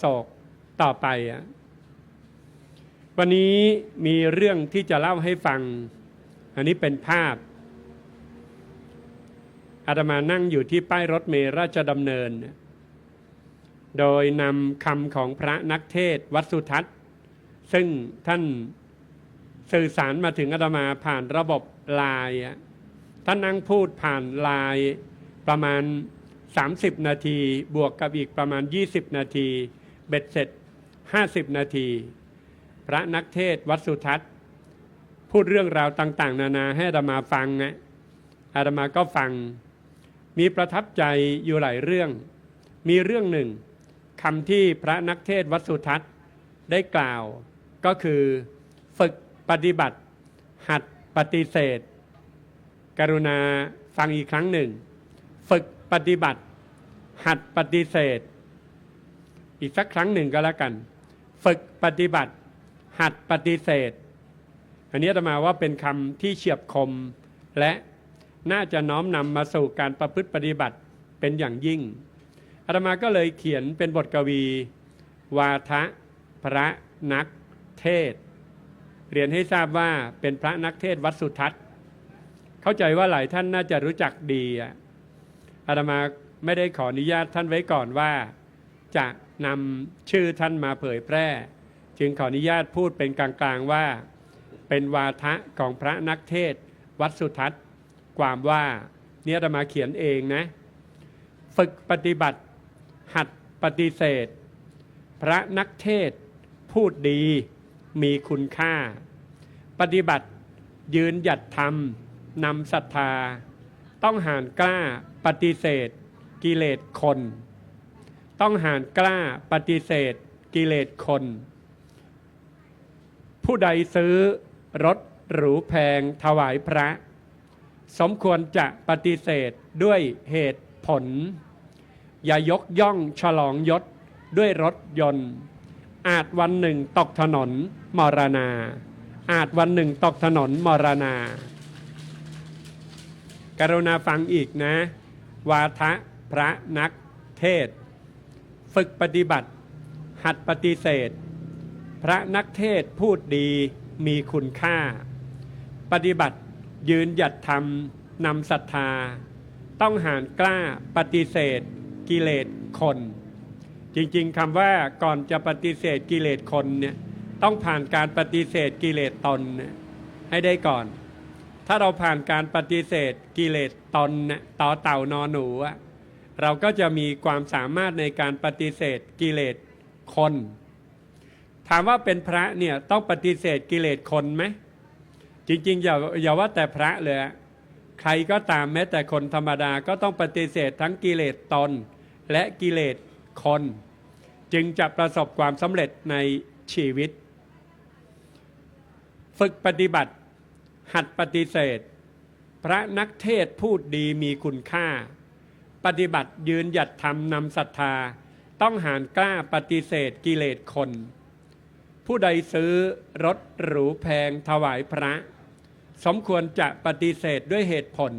โศกต่อไปอะวันนี้มีเรื่องที่จะเล่าให้ฟัง อันนี้เป็นภาพ อาตมานั่งอยู่ที่ป้ายรถเมล์ราชดำเนิน โดยนำคำของพระนักเทศวัดสุทัศน์ ซึ่งท่านสื่อสารมาถึงอาตมาผ่านระบบไลน์ท่านนั่งพูดผ่านไลน์ประมาณ 30 นาที บวกกับอีกประมาณ 20 นาที เบ็ดเสร็จ 50 นาที พระนักเทศวัดสุทัศน์ พูดเรื่องราวต่าง ๆ นานาให้อาตมาฟังนะอาตมาก็ฟัง มีประทับใจอยู่หลายเรื่อง มีเรื่องหนึ่งคำที่พระนักเทศวัดสุทัศน์ได้กล่าว ก็คือฝึกปฏิบัติ หัดปฏิเสธ กรุณาฟังอีกครั้งหนึ่ง ฝึกปฏิบัติ หัดปฏิเสธ อีกสักครั้งหนึ่งก็แล้วกัน ฝึกปฏิบัติ หัดปฏิเสธ อันนี้อาตมาว่าเป็นคำที่เฉียบคม และน่าจะน้อมนำมาสู่การประพฤติปฏิบัติเป็นอย่างยิ่งอาตมาก็เลยเขียนเป็นบทกวี วาทะ พระนักเทศ เรียนให้ทราบว่าเป็นพระนักเทศวัดสุทัศน์ เข้าใจว่าหลายท่านน่าจะรู้จักดีอะอาตมาไม่ได้ขออนุญาตท่านไว้ก่อนว่าจะ นำชื่อท่านมาเผยแพร่ จึงขออนุญาตพูดเป็นกลางๆว่า เป็นวาทะของพระนักเทศ วัดสุทัศน์ ความว่าเนี่ยอาตมาเขียนเองนะ ฝึกปฏิบัติ หัดปฏิเสธ พระนักเทศ พูดดีมีคุณค่า ปฏิบัติยืนหยัดธรรมนำศรัทธา ต้องห่านกล้าปฏิเสธ กิเลสคน ต้องหานกล้าปฏิเสธ กิเลสคน ผู้ใดซื้อรถหรูแพงถวายพระ สมควรจะปฏิเสธด้วยเหตุผล อย่ายกย่องฉลองยศด้วยรถยนต์ อาจวันหนึ่งตกถนนมรณา อาจวันหนึ่งตกถนนมรณาการุณาฟังอีกนะ วาทะพระนักเทศ ฝึกปฏิบัติ หัดปฏิเสธ พระนักเทศพูดดีมีคุณค่า ปฏิบัติยืนหยัดธรรมนำศรัทธา ต้องหานกล้าปฏิเสธ กิเลสคน จริงๆคำว่าก่อนจะปฏิเสธกิเลสคนเนี่ยต้องผ่านการปฏิเสธกิเลสตนให้ได้ก่อน ถ้าเราผ่านการปฏิเสธกิเลสตนเนี่ยต่อเต่านอนหนูอะ เราก็จะมีความสามารถในการปฏิเสธกิเลสคน ถามว่าเป็นพระเนี่ยต้องปฏิเสธกิเลสคนไหมจริงๆอย่าอย่าว่าแต่พระเลยใครก็ตามแม้แต่คนธรรมดาก็ต้องปฏิเสธทั้งกิเลสตนและกิเลสคน จึงจะประสบความสำเร็จในชีวิต ฝึกปฏิบัติ หัดปฏิเสธ พระนักเทศพูดดีมีคุณค่า ปฏิบัติยืนหยัดธรรมนำศรัทธา ต้องหานกล้าปฏิเสธกิเลสคน ผู้ใดซื้อรถหรูแพงถวายพระ สมควรจะปฏิเสธด้วยเหตุผล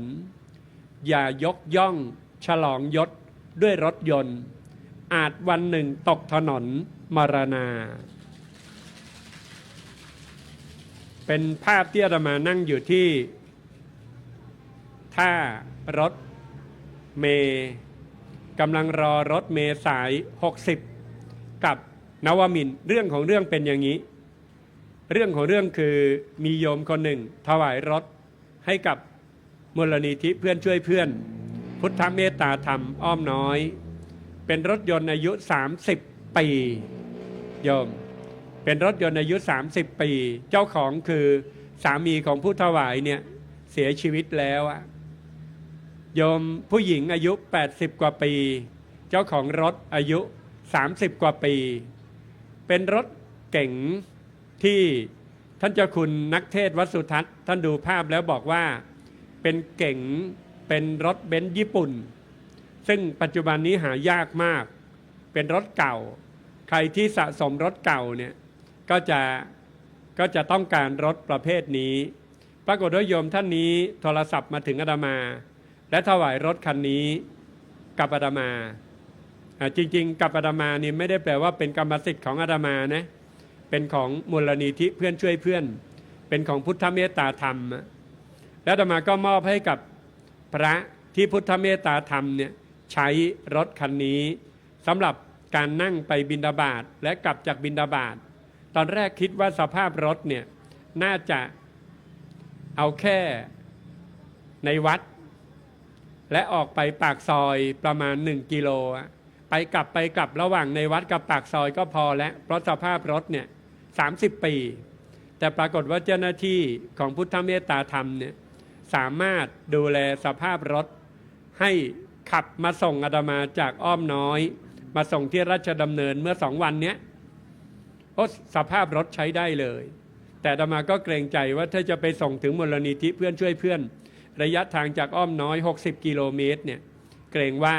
อย่ายกย่อง ฉลองยศด้วยรถยนต์ อาจวันหนึ่งตกถนนมรณา เป็นภาพที่อาตมานั่งอยู่ที่ ท่ารถ เมย์กำลังรอรถเมย์สาย 60 กับนวมินเรื่องของเรื่องเป็นอย่างนี้ เรื่องของเรื่องคือมีโยมคนหนึ่ง ถวายรถให้กับมูลนิธิเพื่อนช่วยเพื่อน พุทธเมตตาธรรมอ้อมน้อย เป็นรถยนต์อายุ 30 ปี โยม เป็นรถยนต์อายุ 30 ปี เจ้าของคือสามีของผู้ถวายเนี่ยเสียชีวิตแล้วอะ โยมผู้หญิงอายุ 80 กว่าปี เจ้าของรถอายุ 30 กว่าปี เป็นรถเก๋งที่ท่านเจ้าคุณนักเทศวัดสุทัศน์ท่านดูภาพแล้วบอกว่าเป็นเก๋งเป็นรถเบนซ์ญี่ปุ่น ซึ่งปัจจุบันนี้หายากมาก เป็นรถเก่า ใครที่สะสมรถเก่าเนี่ยก็จะก็จะต้องการรถประเภทนี้ ปรากฏว่าโยมท่านนี้โทรศัพท์มาถึงอาตมา และถวายรถคันนี้กับอาตมาจริง ๆ กับอาตมานี่ไม่ได้แปลว่าเป็นกรรมสิทธิ์ของอาตมานะเป็นของมูลนิธิเพื่อนช่วยเพื่อน เป็นของพุทธเมตตาธรรม แล้วอาตมาก็มอบให้กับพระที่พุทธเมตตาธรรมเนี่ยใช้รถคันนี้สำหรับการนั่งไปบินดาบาตและกลับจากบินดาบาตตอนแรกคิดว่าสภาพรถเนี่ยน่าจะเอาแค่ในวัด และออกไปปากซอยประมาณ 1 กิโล ไปกลับไปกลับระหว่างในวัดกับปากซอยก็พอแล้วเพราะสภาพรถเนี่ย30ปี แต่ปรากฏว่าเจ้าหน้าที่ของพุทธเมตตาธรรมเนี่ยสามารถดูแลสภาพรถ ให้ขับมาส่งอาตมาจากอ้อมน้อย มาส่งที่ราชดำเนินเมื่อสองวันเนี้ยโอ้สภาพรถใช้ได้เลย แต่อาตมาก็เกรงใจว่าถ้าจะไปส่งถึงมูลนิธิเพื่อนช่วยเพื่อน ระยะทางจากอ้อมน้อย 60 กิโลเมตรเนี่ยเกรงว่า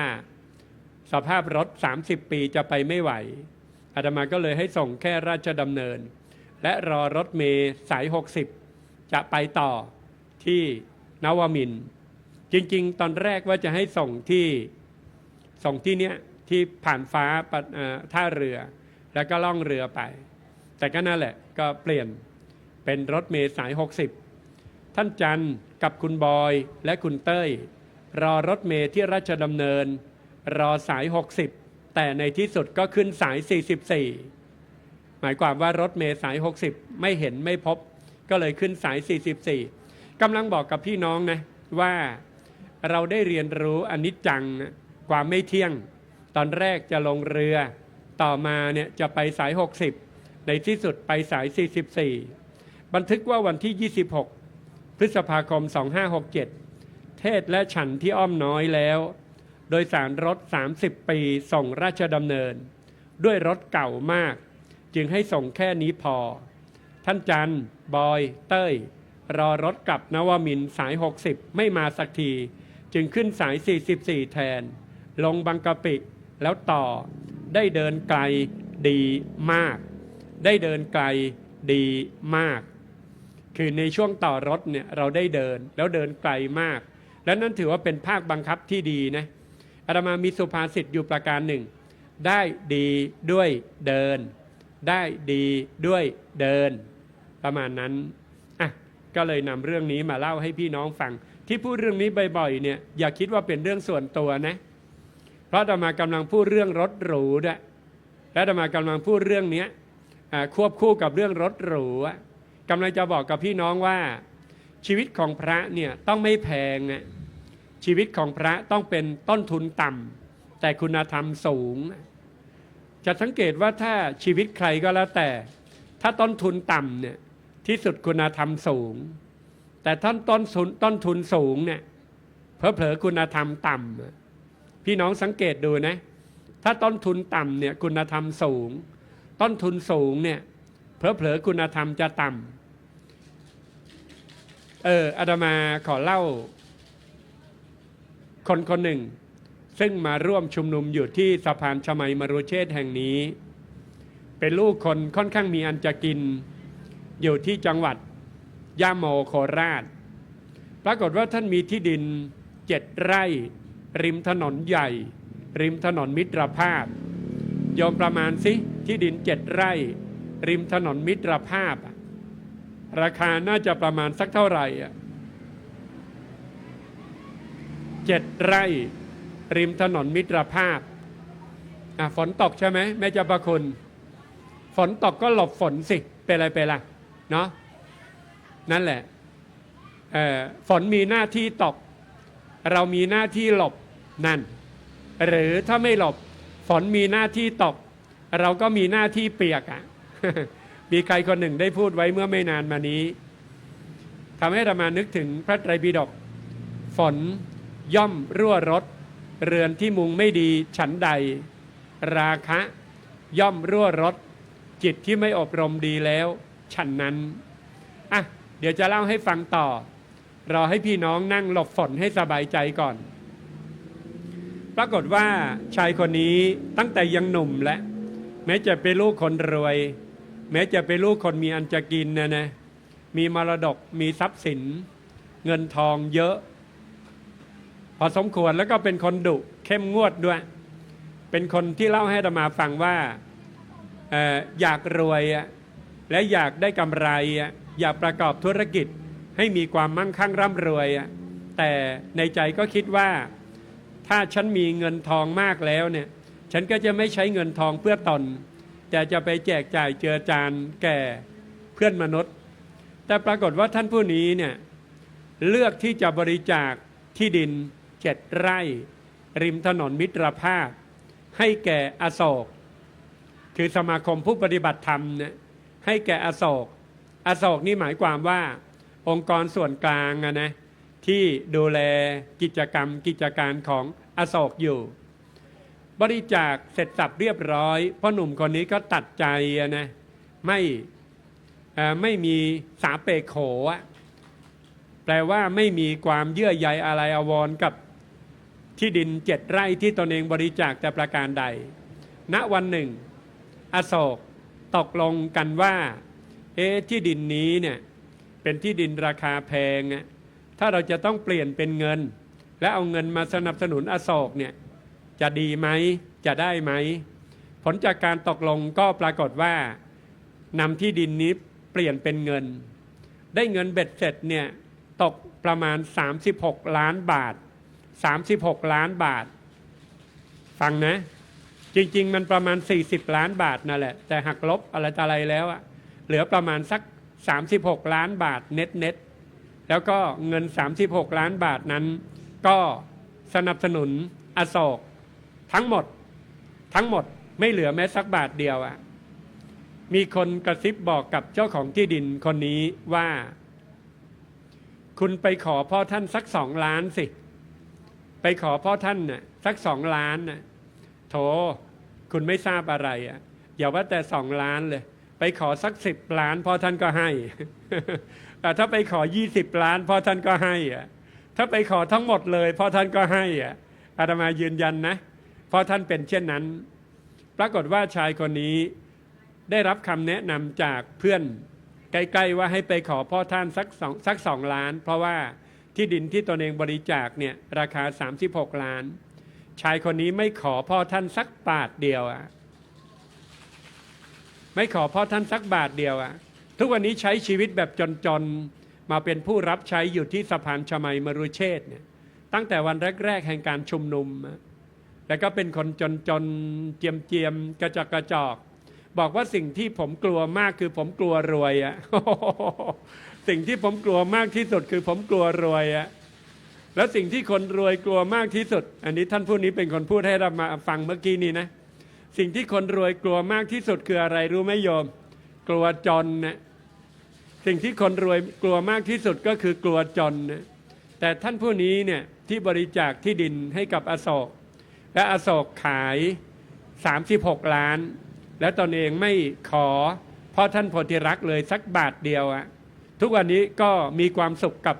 สภาพรถ 30 ปีจะไปไม่ไหว อาตมาก็เลยให้ส่งแค่ราชดำเนิน และรอรถเมย์สาย 60 จะไปต่อที่นวมินทร์จริง ๆ ตอนแรกว่าจะให้ส่งที่ส่งที่เนี้ยที่ผ่านฟ้าท่าเรือ แล้วก็ล่องเรือไป แต่ก็นั่นแหละก็เปลี่ยนเป็นรถเมล์สาย 60 ท่านจันกับคุณบอยและคุณเต้ย รอรถเมล์ที่ราชดำเนิน รอสาย 60 แต่ในที่สุดก็ขึ้นสาย 44 หมายความว่ารถเมล์สาย 60 ไม่เห็นไม่พบ ก็เลยขึ้นสาย 44กำลังบอกกับพี่น้องนะว่าเราได้เรียนรู้อนิจจังความไม่เที่ยง ตอนแรกจะลงเรือ ต่อมาเนี่ยจะไปสาย 60 ในที่สุดไปสาย 44 บันทึกว่าวันที่ 26 พฤษภาคม 2567 เทศและฉันที่อ้อมน้อยแล้ว โดยสารรถ 30 ปีส่งราชดำเนิน ด้วยรถเก่ามาก จึงให้ส่งแค่นี้พอ ท่านจันบอย เต้ย รอรถกลับนวมินสาย 60 ไม่มาสักที จึงขึ้นสาย 44 แทน ลงบางกะปิแล้วต่อได้เดินไกลดีมาก ได้เดินไกลดีมาก คือในช่วงต่อรถเนี่ยเราได้เดินแล้วเดินไกลมาก และนั่นถือว่าเป็นภาคบังคับที่ดีนะอาตมามีสุภาษิตอยู่ประการหนึ่ง ได้ดีด้วยเดิน ได้ดีด้วยเดิน ประมาณนั้นอะก็เลยนำเรื่องนี้มาเล่าให้พี่น้องฟัง ที่พูดเรื่องนี้บ่อยๆเนี่ยอย่าคิดว่าเป็นเรื่องส่วนตัวนะ เพราะอาตมากำลังพูดเรื่องรถหรูด้วยและอาตมากำลังพูดเรื่องเนี้ยควบคู่กับเรื่องรถหรูอะ กำลังจะบอกกับพี่น้องว่า ชีวิตของพระเนี่ยต้องไม่แพงชีวิตของพระต้องเป็นต้นทุนต่ำแต่คุณธรรมสูง จะสังเกตว่าถ้าชีวิตใครก็แล้วแต่ ถ้าต้นทุนต่ำเนี่ยที่สุดคุณธรรมสูง แต่ท่านต้นทุนต้นทุนสูงเนี่ยเพอเผลอๆคุณธรรมต่ำพี่น้องสังเกตดูนะ ถ้าต้นทุนต่ำเนี่ยคุณธรรมสูง ต้นทุนสูงเนี่ย เพอเผลอๆคุณธรรมจะต่ำเอออาตมาขอเล่า คนคนหนึ่ง ซึ่งมาร่วมชุมนุมอยู่ที่สะพานชมัยมรุเชษแห่งนี้ เป็นลูกคนค่อนข้างมีอันจะกิน อยู่ที่จังหวัดย่าโมโคราช ปรากฏว่าท่านมีที่ดินเจ็ดไร่ ริมถนนใหญ่ ริมถนนมิตรภาพยอมประมาณสิที่ดินเจ็ดไร่ ริมถนนมิตรภาพ ราคาน่าจะประมาณสักเท่าไหร่เจ็ดไร่ ริมถนนมิตรภาพฝนตกใช่ไหมแม่เจ้าประคุณ ฝนตกก็หลบฝนสิ เป็นไรไปล่ะเนาะนั่นแหละเอ่อฝนมีหน้าที่ตก เรามีหน้าที่หลบนั่น หรือถ้าไม่หลบฝนมีหน้าที่ตก เราก็มีหน้าที่เปียกอะ่ะ มีใครคนหนึ่งได้พูดไว้เมื่อไม่นานมานี้ทำให้เรามานึกถึงพระไตรปิฎกฝนย่อมรั่วรถ เรือนที่มุงไม่ดีฉันใด ราคะ ย่อมรั่วรถ จิตที่ไม่อบรมดีแล้ว ฉันนั้นอะเดี๋ยวจะเล่าให้ฟังต่อ รอให้พี่น้องนั่งหลบฝนให้สบายใจก่อน ปรากฏว่าชายคนนี้ตั้งแต่ยังหนุ่มและ แม้จะเป็นลูกคนรวย แม้จะเป็นลูกคนมีอันจะกินนะนะมีมรดกมีทรัพย์สิน เงินทองเยอะ พอสมควรแล้วก็เป็นคนดุเข้มงวดด้วย เป็นคนที่เล่าให้อาตมาฟังว่าเอออยากรวยอะและอยากได้กำไรอะอยากประกอบธุรกิจให้มีความมั่งคั่งร่ำรวยอะแต่ในใจก็คิดว่าถ้าฉันมีเงินทองมากแล้วเนี่ย ฉันก็จะไม่ใช้เงินทองเพื่อตน แต่จะไปแจกจ่ายเจือจานแก่เพื่อนมนุษย์ แต่ปรากฏว่าท่านผู้นี้เนี่ยเลือกที่จะบริจาคที่ดินเจ็ดไร่ ริมถนนมิตรภาพ ให้แก่อโศก คือสมาคมผู้ปฏิบัติธรรมเนี่ยให้แก่อโศก อโศกนี่หมายความว่า องค์กรส่วนกลางนะที่ดูแลกิจกรรมกิจการของอโศกอยู่ บริจาคเสร็จสับเรียบร้อยพ่อหนุ่มคนนี้ก็ตัดใจนะไม่ไม่มีสาเปโขะแปลว่าไม่มีความเยื่อใยอะไรอวรกับที่ดินเจ็ดไร่ที่ตนเองบริจาคแต่ประการใด ณวันหนึ่ง อโศกตกลงกันว่าเอ๊ที่ดินนี้เนี่ยเป็นที่ดินราคาแพง ถ้าเราจะต้องเปลี่ยนเป็นเงิน และเอาเงินมาสนับสนุนอโศกเนี่ย จะดีไหมจะได้ไหม ผลจากการตกลงก็ปรากฏว่านำที่ดินนี้เปลี่ยนเป็นเงิน ได้เงินเบ็ดเสร็จเนี่ยตกประมาณ 36 ล้านบาท 36 ล้านบาท ฟังนะ จริง ๆ มันประมาณ 40 ล้านบาทนั่นแหละ แต่หักลบอะไรต่ออะไรแล้วอะเหลือประมาณสัก 36 ล้านบาทเน็ตเน็ตๆแล้วก็เงิน 36 ล้านบาทนั้น ก็สนับสนุนอโศก ทั้งหมด ทั้งหมดไม่เหลือแม้สักบาทเดียวอะมีคนกระซิบบอกกับเจ้าของที่ดินคนนี้ว่า คุณไปขอพ่อท่านสักสองล้านสิ ไปขอพ่อท่านน่ะสักสองล้านน่ะโถ คุณไม่ทราบอะไรอะ่ะอย่าว่าแต่สองล้านเลย ไปขอสักสิบล้านพ่อท่านก็ให้แต่ถ้าไปขอยี่สิบล้านพ่อท่านก็ให้อะถ้าไปขอทั้งหมดเลยพ่อท่านก็ให้อะอาตมายืนยันนะ พ่อท่านเป็นเช่นนั้น ปรากฏว่าชายคนนี้ได้รับคำแนะนำจากเพื่อนใกล้ๆว่าให้ไปขอพ่อท่านสักสองสักสองล้าน เพราะว่าที่ดินที่ตนเองบริจาคเนี่ยราคา 36 ล้าน ชายคนนี้ไม่ขอพ่อท่านสักบาทเดียวอะไม่ขอพ่อท่านสักบาทเดียวอะทุกวันนี้ใช้ชีวิตแบบจนๆมาเป็นผู้รับใช้อยู่ที่สะพานชมัยมรุเชษเนี่ยตั้งแต่วันแรกๆแห่งการชุมนุมอะ แล้วก็เป็นคนจนๆเจียมๆกระจอกกระจอก บอกว่าสิ่งที่ผมกลัวมากคือผมกลัวรวยอะสิ่งที่ผมกลัวมากที่สุดคือผมกลัวรวยอะแล้วสิ่งที่คนรวยกลัวมากที่สุด อันนี้ท่านผู้นี้เป็นคนพูดให้เรามาฟังเมื่อกี้นี้นะ สิ่งที่คนรวยกลัวมากที่สุดคืออะไรรู้ไหมโยม กลัวจนนะสิ่งที่คนรวยกลัวมากที่สุดก็คือกลัวจนนะแต่ท่านผู้นี้เนี่ยที่บริจาคที่ดินให้กับอโศก และอโศกขาย 36 ล้าน แล้วตนเองไม่ขอ เพ่อท่านโพธิรักเลยสักบาทเดียวอะทุกวันนี้ก็มีความสุขกับ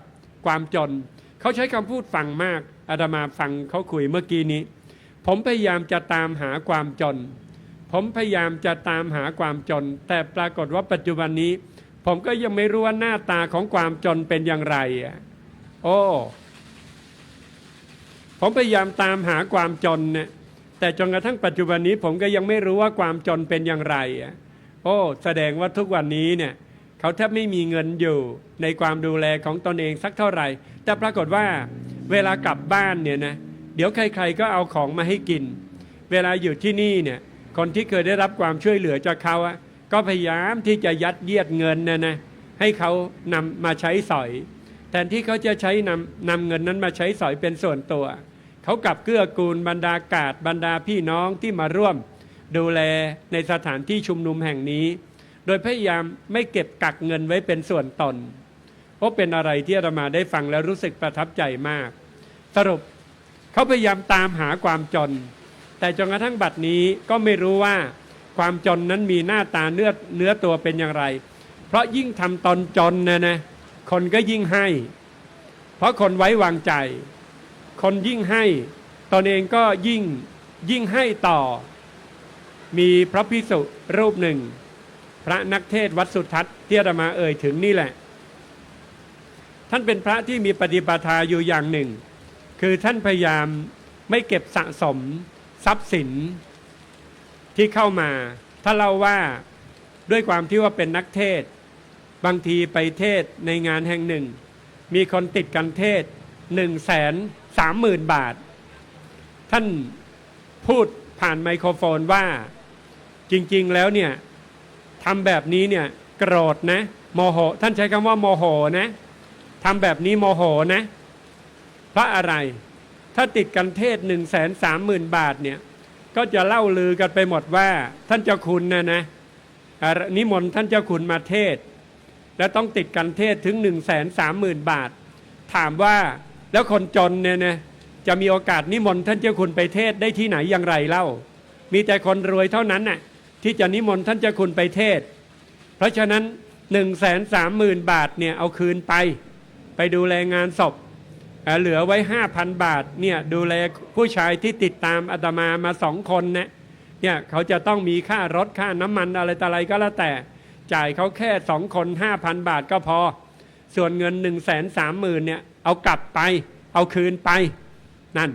ความจน เขาใช้คำพูดฟังมากอาตมาฟังเขาคุยเมื่อกี้นี้ ผมพยายามจะตามหาความจน ผมพยายามจะตามหาความจน แต่ปรากฏว่าปัจจุบันนี้ ผมก็ยังไม่รู้ว่าหน้าตาของความจนเป็นอย่างไรอะโอ้ ผมพยายามตามหาความจนเนี่ยแต่จนกระทั่งปัจจุบันนี้ผมก็ยังไม่รู้ว่าความจนเป็นอย่างไรอะโอ้แสดงว่าทุกวันนี้เนี่ยเขาแทบไม่มีเงินอยู่ในความดูแลของตนเองสักเท่าไหร่ แต่ปรากฏว่าเวลากลับบ้านเนี่ยนะเดี๋ยวใคร ๆก็เอาของมาให้กิน เวลาอยู่ที่นี่เนี่ยคนที่เคยได้รับความช่วยเหลือจากเขาอะก็พยายามที่จะยัดเยียดเงินนะนะให้เขานำมาใช้สอย แทนที่เขาจะใช้นำนำเงินนั้นมาใช้สอยเป็นส่วนตัว เขากลับเกื้อกูลบรรดากาศบรรดาพี่น้องที่มาร่วม ดูแลในสถานที่ชุมนุมแห่งนี้ โดยพยายามไม่เก็บกักเงินไว้เป็นส่วนตนเพราะเป็นอะไรที่อาตมาได้ฟังแล้วรู้สึกประทับใจมาก สรุปเขาพยายามตามหาความจน แต่จนกระทั่งบัดนี้ก็ไม่รู้ว่าความจนนั้นมีหน้าตาเนื้อเนื้อตัวเป็นอย่างไร เพราะยิ่งทำตนจนนะนะคนก็ยิ่งให้ เพราะคนไว้วางใจ คนยิ่งให้ตนเองก็ยิ่งยิ่งให้ต่อ มีพระพิสุรูปหนึ่ง พระนักเทศวัดสุทัศน์ที่อาตมาเอ่ยถึงนี่แหละ ท่านเป็นพระที่มีปฏิปทาอยู่อย่างหนึ่ง คือท่านพยายามไม่เก็บสะสม ทรัพย์สินที่เข้ามา ถ้าเราว่าด้วยความที่ว่าเป็นนักเทศ บางทีไปเทศในงานแห่งหนึ่ง มีคนติดกันเทศหนึ่งแสน สามหมื่นบาท ท่านพูดผ่านไมโครโฟนว่าจริง ๆ แล้วเนี่ยทำแบบนี้เนี่ยโกรธนะโมโห ท่านใช้คำว่าโมโหนะทำแบบนี้โมโหนะ เพราะอะไร ถ้าติดกันเทศหนึ่งแสนสามหมื่นบาทเนี่ย ก็จะเล่าลือกันไปหมดว่า ท่านเจ้าคุณนะนะนิมนต์ท่านเจ้าคุณมาเทศ แล้วต้องติดกันเทศถึงหนึ่งแสนสามหมื่นบาท ถามว่า แล้วคนจนเนี่ยนะจะมีโอกาสนิมนต์ท่านเจ้าคุณไปเทศได้ที่ไหนอย่างไรเล่า มีแต่คนรวยเท่านั้นน่ะที่จะนิมนต์ท่านเจ้าคุณไปเทศ เพราะฉะนั้น1นึ่งแสนสามหมื่นบาทเนี่ยเอาคืนไป ไปดูแลงานศพเหลือไว้ 5,000 บาทเนี่ยดูแลผู้ชายที่ติดตามอาตมามาสองคนนะเนี่ยเขาจะต้องมีค่ารถค่าน้ำมันอะไรต่ออะไรก็แล้วแต่ จ่ายเขาแค่สองคน 5,000 บาทก็พอ ส่วนเงิน1นึ่งแสนสามหมื่นเนี่ยเอากลับไป เอาคืนไป นั่น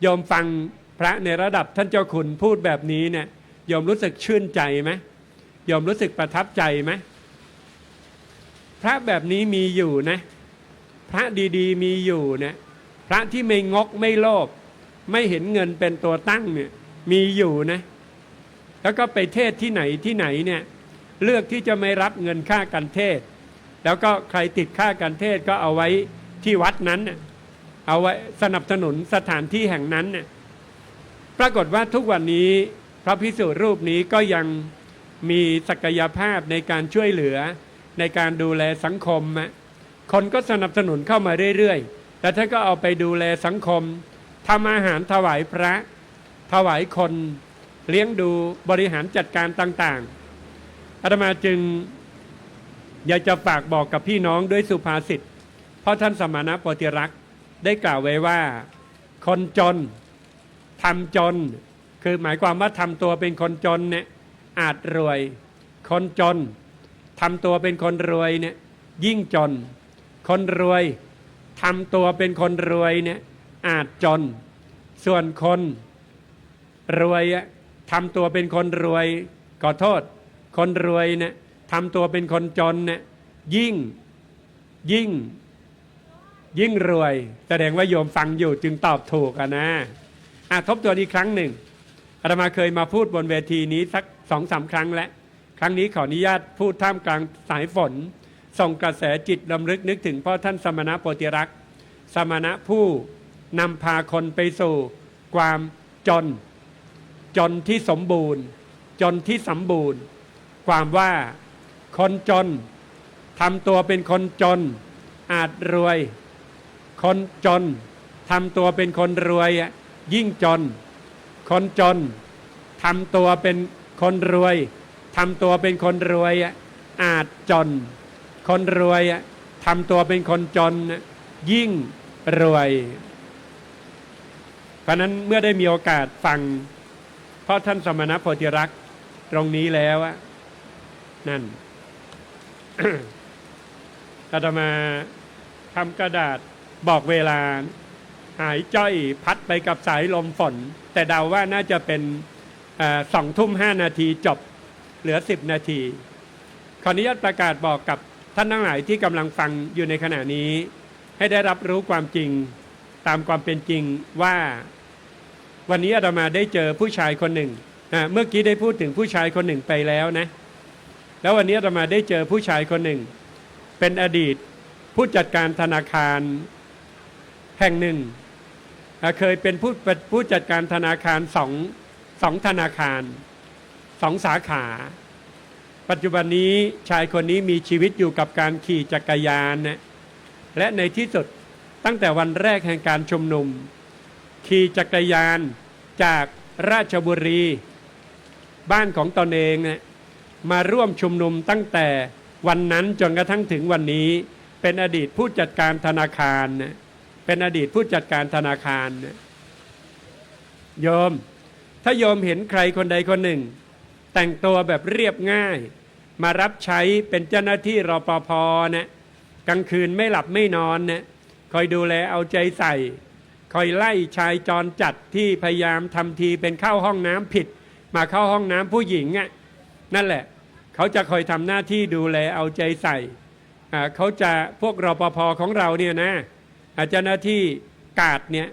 โยมฟังพระในระดับท่านเจ้าคุณพูดแบบนี้เนี่ยโยมรู้สึกชื่นใจไหมโยมรู้สึกประทับใจไหมพระแบบนี้มีอยู่นะ พระดีๆมีอยู่นะพระที่ไม่งกไม่โลภไม่เห็นเงินเป็นตัวตั้งเนี่ยมีอยู่นะ แล้วก็ไปเทศที่ไหนที่ไหนเนี่ยเลือกที่จะไม่รับเงินค่ากันเทศ แล้วก็ใครติดค่ากันเทศก็เอาไว้ที่วัดนั้น เอาไว้สนับสนุนสถานที่แห่งนั้น ปรากฏว่าทุกวันนี้พระพิสุรูปนี้ก็ยังมีศักยภาพในการช่วยเหลือในการดูแลสังคม คนก็สนับสนุนเข้ามาเรื่อยๆ แล้วท่านก็เอาไปดูแลสังคมทำอาหารถวายพระ ถวายคน เลี้ยงดูบริหารจัดการต่างๆอาตมาจึง อยากจะฝากบอกกับพี่น้องด้วยสุภาษิตเพราะท่านสมณะโพธิรักษ์ได้กล่าวไว้ว่า คนจนทำจน คือหมายความว่าทำตัวเป็นคนจนเนี่ยอาจรวย คนจนทำตัวเป็นคนรวยเนี่ยยิ่งจน คนรวยทำตัวเป็นคนรวยเนี่ยอาจจน ส่วนคนรวยทำตัวเป็นคนรวยขอโทษ คนรวยเนี่ย ทำตัวเป็นคนจนเนี่ยยิ่งยิ่ง ยิ่งรวย แสดงว่าโยมฟังอยู่จึงตอบถูกอะนะอะทบทวนอีกครั้งหนึ่งอาตมาเคยมาพูดบนเวทีนี้สักสองสามครั้งแล้ว ครั้งนี้ขออนุญาตพูดท่ามกลางสายฝน ส่งกระแสจิตลำลึกนึกถึงพ่อท่านสมณะโพธิรักษ์สมณะผู้นำพาคนไปสู่ความจน จนที่สมบูรณ์ จนที่สมบูรณ์ ความว่า คนจนทำตัวเป็นคนจน อาจรวย คนจนทำตัวเป็นคนรวยยิ่งจน คนจนทำตัวเป็นคนรวยทำตัวเป็นคนรวยอาจจน คนรวยทำตัวเป็นคนจน ยิ่งรวย เพราะนั้นเมื่อได้มีโอกาสฟังเพราะท่านสมณโพธิรักษ์ตรงนี้แล้วนั่น อาตมาทำกระดาษบอกเวลา หายจ้อยพัดไปกับสายลมฝน แต่เดาว่าน่าจะเป็นสองทุ่มห้านาทีจบเหลือสิบนาที ขออนุญาตประกาศบอกกับท่านทั้งหลายที่กำลังฟังอยู่ในขณะนี้ ให้ได้รับรู้ความจริงตามความเป็นจริงว่าวันนี้อาตมาได้เจอผู้ชายคนหนึ่ง เมื่อกี้ได้พูดถึงผู้ชายคนหนึ่งไปแล้วนะ แล้ววันนี้อามาได้เจอผู้ชายคนหนึ่ง เป็นอดีตผู้จัดการธนาคารแห่งหนึ่ง เคยเป็นผู้ผู้จัดการธนาคารสองสองธนาคารสองสาขา ปัจจุบันนี้ชายคนนี้มีชีวิตอยู่กับการขี่จักรยานนะและในที่สุดตั้งแต่วันแรกแห่งการชุมนุม ขี่จักรยานจากราชบุรี บ้านของตนเองเนี่ย มาร่วมชุมนุมตั้งแต่วันนั้นจนกระทั่งถึงวันนี้ เป็นอดีตผู้จัดการธนาคาร เป็นอดีตผู้จัดการธนาคาร โยม ถ้าโยมเห็นใครคนใดคนหนึ่ง แต่งตัวแบบเรียบง่าย มารับใช้เป็นเจ้าหน้าที่รปภนะกลางคืนไม่หลับไม่นอนนะคอยดูแลเอาใจใส่ คอยไล่ชายจรจัดที่พยายามทำทีเป็นเข้าห้องน้ำผิด มาเข้าห้องน้ำผู้หญิงอะ นั่นแหละ เขาจะคอยทำหน้าที่ดูแลเอาใจใส่เขาจะพวกรปภของเราเนี่ยนะอาเจ้าหน้าที่กาดเนี่ย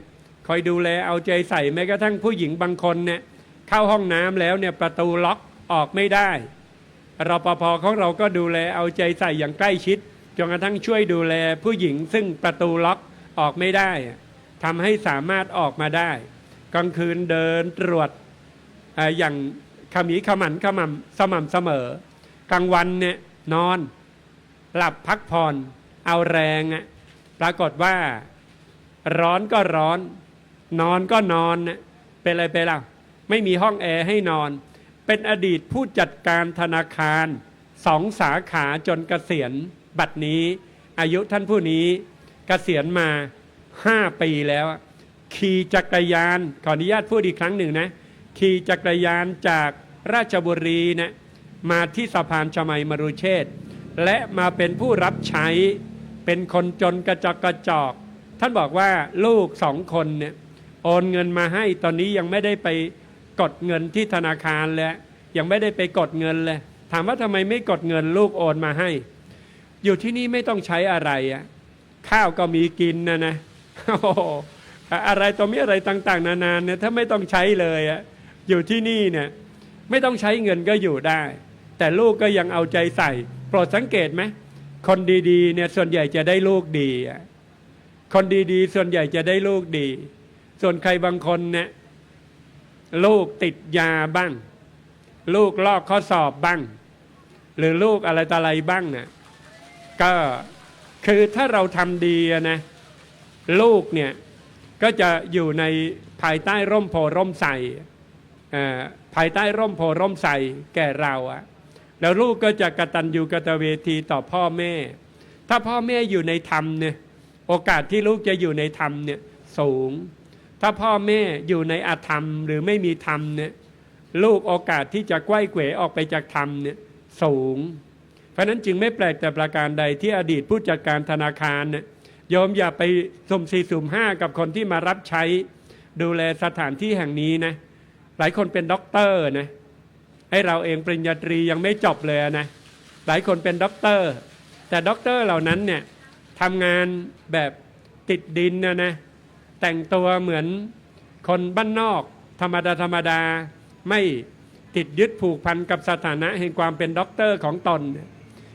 คอยดูแลเอาใจใส่แม้กระทั่งผู้หญิงบางคนเนี่ยเข้าห้องน้ำแล้วเนี่ยประตูล็อกออกไม่ได้รปภของเราก็ดูแลเอาใจใส่อย่างใกล้ชิดจนกระทั่งช่วยดูแลผู้หญิงซึ่งประตูล็อกออกไม่ได้ทำให้สามารถออกมาได้ กลางคืนเดินตรวจออย่าง ขมีขมันขมำสม่ำเสมอ กลางวันเนี่ยนอน หลับพักผ่อนเอาแรงอะปรากฏว่า ร้อนก็ร้อน นอนก็นอนน่ะเป็นอะไรไปล่ะไม่มีห้องแอร์ให้นอน เป็นอดีตผู้จัดการธนาคารสองสาขาจนเกษียณบัดนี้ อายุท่านผู้นี้เกษียณมาห้าปีแล้ว ขี่จักรยานขออนุญาตพูดอีกครั้งหนึ่งนะ ขี่จักรยานจากราชบุรีนะมาที่สะพานชมัยมรุเชษฐ์และมาเป็นผู้รับใช้เป็นคนจนกระจอกกระจอก ท่านบอกว่าลูกสองคนเนี่ยโอนเงินมาให้ตอนนี้ยังไม่ได้ไปกดเงินที่ธนาคารเลยยังไม่ได้ไปกดเงินเลย ถามว่าทำไมไม่กดเงินลูกโอนมาให้ อยู่ที่นี่ไม่ต้องใช้อะไรอะข้าวก็มีกินนะนะโอ้อะไรตัวมีอะไรต่าง ๆ นานาเนี่ยถ้าไม่ต้องใช้เลยอะ อยู่ที่นี่เนี่ยไม่ต้องใช้เงินก็อยู่ได้ แต่ลูกก็ยังเอาใจใส่ โปรดสังเกตไหมคนดีๆเนี่ยส่วนใหญ่จะได้ลูกดีคนดีๆ ส่วนใหญ่จะได้ลูกดี ส่วนใครบางคนเนี่ยลูกติดยาบ้าง ลูกลอกข้อสอบบ้าง หรือลูกอะไรต่ออะไรบ้างเนี่ยก็คือถ้าเราทำดีนะลูกเนี่ยก็จะอยู่ในภายใต้ร่มโพร่มใส่ ภายใต้ร่มโพร่มใสแก่เราอะแล้วลูกก็จะกระตัญญูกตเวทีต่อพ่อแม่ ถ้าพ่อแม่อยู่ในธรรมเนี่ยโอกาสที่ลูกจะอยู่ในธรรมเนี่ยสูง ถ้าพ่อแม่อยู่ในอาธรรมหรือไม่มีธรรมเนี่ยลูกโอกาสที่จะไกว้เขวออกไปจากธรรมเนี่ยสูง เพราะนั้นจึงไม่แปลกแต่ประการใดที่อดีตผู้จัดการธนาคารเนี่ยโยมอย่าไปสุ่มสี่สุ่มห้ากับคนที่มารับใช้ ดูแลสถานที่แห่งนี้นะ หลายคนเป็นด็อกเตอร์นะให้เราเองปริญญาตรียังไม่จบเลยนะหลายคนเป็นด็อกเตอร์ แต่ด็อกเตอร์เหล่านั้นเนี่ยทำงานแบบติดดินนะนะแต่งตัวเหมือนคนบ้านนอก ธรรมดาธรรมดาไม่ติดยึดผูกพันกับสถานะแห่งความเป็นด็อกเตอร์ของตน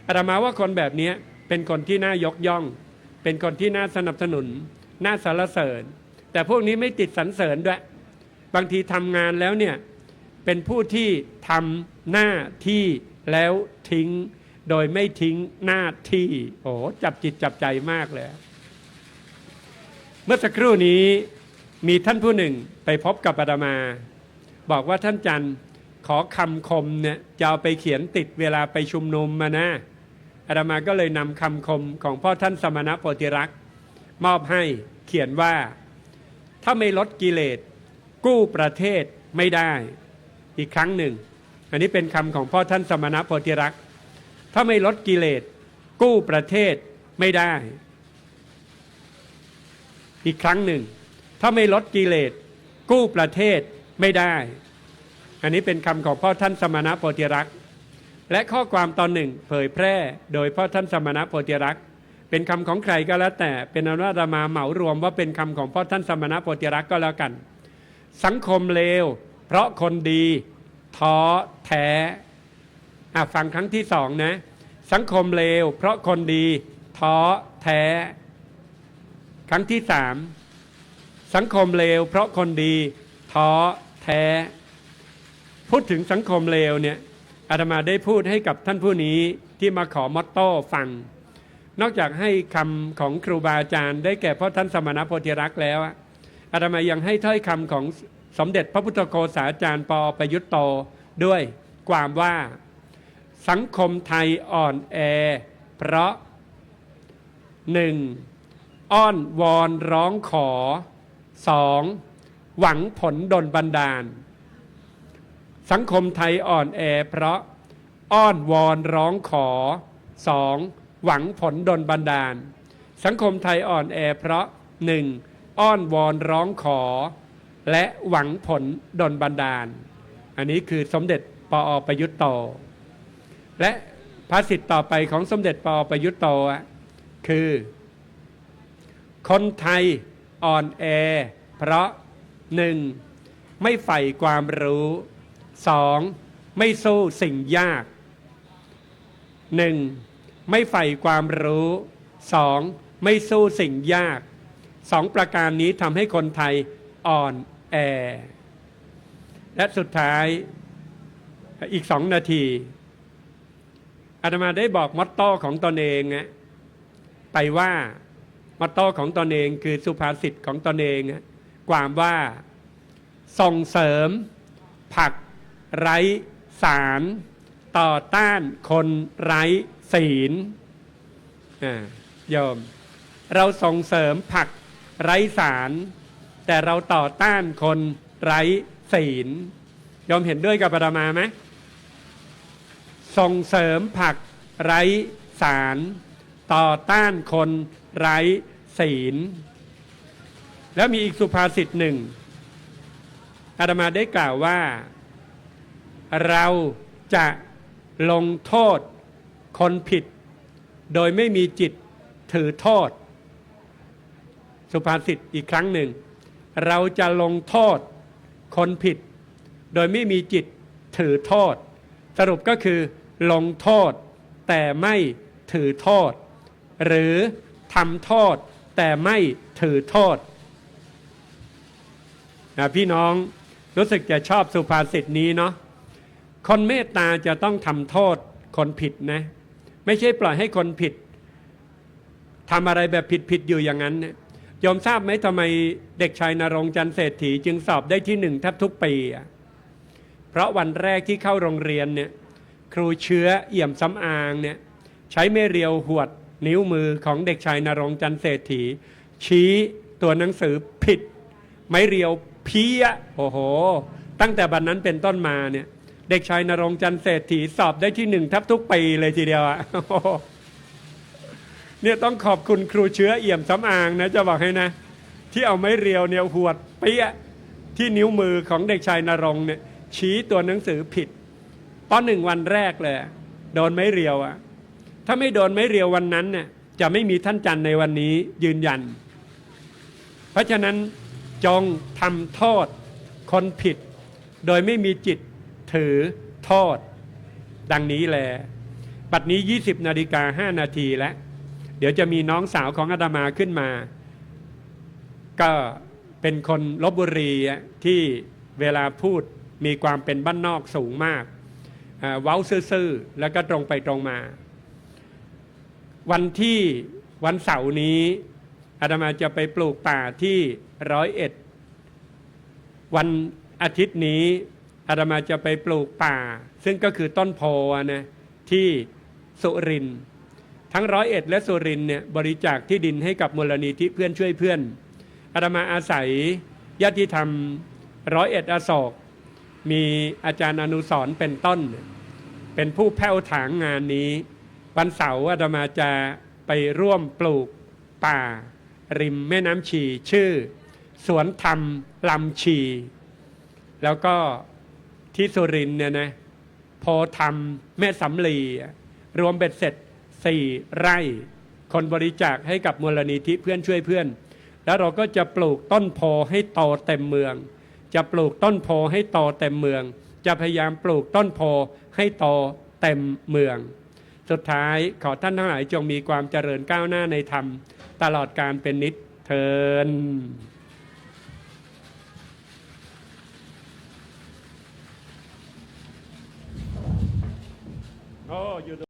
อาตมาว่าคนแบบนี้เป็นคนที่น่ายกย่อง เป็นคนที่น่าสนับสนุน น่าสรรเสริญ แต่พวกนี้ไม่ติดสรรเสริญด้วย บางทีทำงานแล้วเนี่ยเป็นผู้ที่ทำหน้าที่แล้วทิ้ง โดยไม่ทิ้งหน้าที่โอ้จับจิตจับใจมากเลย เมื่อสักครู่นี้มีท่านผู้หนึ่งไปพบกับอาตมา บอกว่าท่านจันทร์ขอคำคมเนี่ยจะเอาไปเขียนติดเวลาไปชุมนุมมานะอาตมาก็เลยนำคำคมของพ่อท่านสมณะโพธิรักษ์มอบให้เขียนว่า ถ้าไม่ลดกิเลส กู้ประเทศไม่ได้อีกครั้งหนึ่ง อันนี้เป็นคำของพ่อท่านสมณะโพธิรักษ์ถ้าไม่ลดกิเลส กู้ประเทศไม่ได้ อีกครั้งหนึ่ง ถ้าไม่ลดกิเลส กู้ประเทศไม่ได้ อันนี้เป็นคำของพ่อท่านสมณะโพธิรักษ์และข้อความตอนหนึ่งเผยแพร่โดยพ่อท่านสมณะโพธิรักษ์เป็นคำของใครก็แล้วแต่เป็นอนุรามาเหมารวมว่าเป็นคำของพ่อท่านสมณะโพธิรักษ์ก็แล้วกัน สังคมเลว เพราะคนดีท้อแท้อะฟังครั้งที่สองนะ สังคมเลว เพราะคนดีท้อแท้ ครั้งที่สามสังคมเลว เพราะคนดีท้อแท้ พูดถึงสังคมเลวเนี่ยอาตมาได้พูดให้กับท่านผู้นี้ที่มาขอมอตโต้ฟัง นอกจากให้คำของครูบาอาจารย์ ได้แก่พ่อท่านสมณโพธิรักษ์แล้วอะ อาตมายังให้ถ้อยคำของสมเด็จพระพุทธโฆษาจารย์ปอประยุตโตด้วยความว่า สังคมไทยอ่อนแอ เพราะหนึ่งอ้อนวอนร้องขอสองหวังผลดลบันดาล สังคมไทยอ่อนแอ เพราะอ้อนวอนร้องขอสองหวังผลดลบันดาล สังคมไทยอ่อนแอ เพราะหนึ่ง อ้อนวอนร้องขอ และหวังผลดลบันดาล อันนี้คือสมเด็จปออประยุทธ์โต และภาษิตต่อไปของสมเด็จปอประยุทธ์โตคือ คนไทยอ่อนแอ เพราะหนึ่งไม่ใฝ่ความรู้สองไม่สู้สิ่งยากหนึ่งไม่ใฝ่ความรู้สองไม่สู้สิ่งยาก สองประการนี้ทำให้คนไทยอ่อนแอ และสุดท้ายอีกสองนาทีอาตมาได้บอกมอตโต้ของตนเองนะไปว่ามอตโต้ของตนเองคือสุภาษิตของตนเองความว่าส่งเสริมผลักไร้สาร ต่อต้านคนไร้ศีลอ่าโยม เราส่งเสริมผลัก ไร้สาร แต่เราต่อต้านคนไร้ศีลโยมเห็นด้วยกับอาตมาไหมส่งเสริมผลักไร้สาร ต่อต้านคนไร้ศีล แล้วมีอีกสุภาษิตหนึ่งอาตมาได้กล่าวว่า เราจะลงโทษคนผิด โดยไม่มีจิตถือโทษ สุภาษิตอีกครั้งหนึ่ง เราจะลงโทษคนผิด โดยไม่มีจิตถือโทษ สรุปก็คือลงโทษ แต่ไม่ถือโทษ หรือทำโทษ แต่ไม่ถือโทษนะพี่น้องรู้สึกจะชอบสุภาษิตนี้เนาะคนเมตตาจะต้องทำโทษคนผิดนะ ไม่ใช่ปล่อยให้คนผิดทำอะไรแบบผิดๆอยู่อย่างนั้นเนี่ย ยอมทราบไหมทำไมเด็กชายนรงจันเศรษฐีจึงสอบได้ที่หนึ่งแทบทุกปีอะเพราะวันแรกที่เข้าโรงเรียนเนี่ยครูเชื้อเอี่ยมสำอางเนี่ยใช้เมเรียวหวดนิ้วมือของเด็กชายนรงจันเศรษฐี ชี้ตัวหนังสือผิด ไม้เรียวเพี้ยโอ้โห ตั้งแต่บัดนนั้นเป็นต้นมาเนี่ยเด็กชายนรงจันเศรษฐีสอบได้ที่หนึ่งแทับทุกปีเลยทีเดียวอะโอ้โห เนี่ยต้องขอบคุณครูเชื้อเอี่ยมสำอางนะจะบอกให้นะ ที่เอาไม้เรียวเนี่ยหวดเปี้ยที่นิ้วมือของเด็กชายนรงเนี่ยชี้ตัวหนังสือผิดตอนหนึ่งวันแรกเลยโดนไม้เรียวอะถ้าไม่โดนไม้เรียววันนั้นเนี่ยจะไม่มีท่านจันในวันนี้ยืนยัน เพราะฉะนั้นจงทำโทษคนผิด โดยไม่มีจิตถือโทษ ดังนี้แล บัดนี้ 20นาฬิกา5นาทีแล้ว เดี๋ยวจะมีน้องสาวของอาตมาขึ้นมา ก็เป็นคนลบบุรีที่เวลาพูดมีความเป็นบ้านนอกสูงมาก เว้าซื่อๆ แล้วก็ตรงไปตรงมา วันที่วันเสาร์นี้อาตมาจะไปปลูกป่าที่ร้อยเอ็ด วันอาทิตย์นี้อาตมาจะไปปลูกป่า ซึ่งก็คือต้นโพนะที่สุรินทร์ ทั้งร้อยเอ็ดและสุรินเนี่ยบริจาคที่ดินให้กับมูลนิธิเพื่อนช่วยเพื่อนอาตมาอาศัยญาติธรรมร้อยเอ็ดอโศกมีอาจารย์อนุสรเป็นต้น เป็นผู้แผ้วถางงานนี้ วันเสาร์อาตมาจะไปร่วมปลูกป่า ริมแม่น้ำชีชื่อ สวนธรรมลำชี แล้วก็ที่สุรินเนี่ยนะโพธรรมแม่สำลีรวมเบ็ดเสร็จ สี่ไร่ คนบริจาคให้กับมูลนิธิเพื่อนช่วยเพื่อน แล้วเราก็จะปลูกต้นโพให้โตเต็มเมือง จะปลูกต้นโพให้โตเต็มเมือง จะพยายามปลูกต้นโพให้โตเต็มเมือง สุดท้ายขอท่านทั้งหลายจงมีความเจริญก้าวหน้าในธรรม ตลอดการเป็นนิจเทินโอ้ยู่